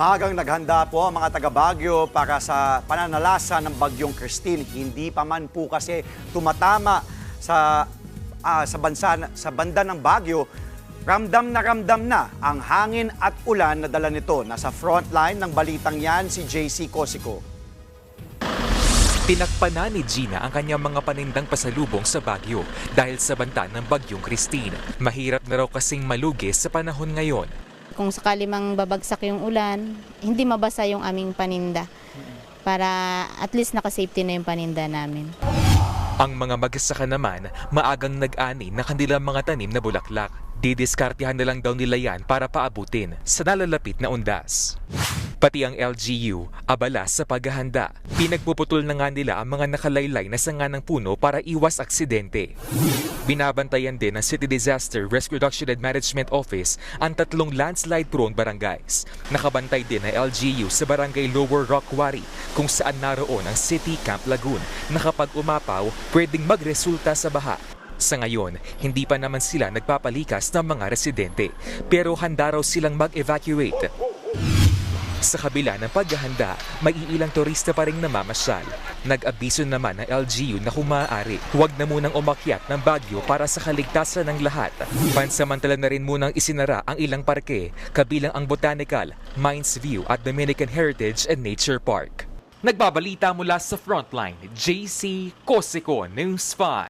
Mahagang naghanda po ang mga taga Baguio para sa pananalasa ng bagyong Christine. Hindi pa man po kasi tumatama sa ah, sa bansa sa banda ng Baguio. Ramdam na ramdam na ang hangin at ulan na dala nito. Nasa frontline ng balitang yan si JC Cosico. Tinakpanan ni Gina ang kanyang mga panindang pasalubong sa Baguio dahil sa banta ng bagyong Christine. Mahirap na raw kasing malugis sa panahon ngayon. Kung sakali mang babagsak yung ulan, hindi mabasa yung aming paninda. Para at least nakasafety na yung paninda namin. Ang mga magsasaka naman, maagang nag-ani na kanilang mga tanim na bulaklak. Didiskartihan na lang daw nila yan para paabutin sa nalalapit na undas. Pati ang LGU, abala sa paghahanda. Pinagpuputol na nga nila ang mga nakalaylay na sanga ng puno para iwas aksidente. Binabantayan din ng City Disaster Risk Reduction and Management Office ang tatlong landslide-prone barangays. Nakabantay din ang LGU sa barangay Lower Rock Quarry kung saan naroon ang City Camp Lagoon na kapag umapaw, pwedeng magresulta sa baha. Sa ngayon, hindi pa naman sila nagpapalikas ng mga residente, pero handa raw silang mag-evacuate. Sa kabila ng paghahanda, may iilang turista pa rin namamasyal. Nag-abiso naman ng LGU na kung maaari, huwag na munang umakyat ng Baguio para sa kaligtasan ng lahat. Pansamantala na rin munang isinara ang ilang parke, kabilang ang Botanical, Mines View at Dominican Heritage and Nature Park. Nagbabalita mula sa Frontline, JC Cosico News 5.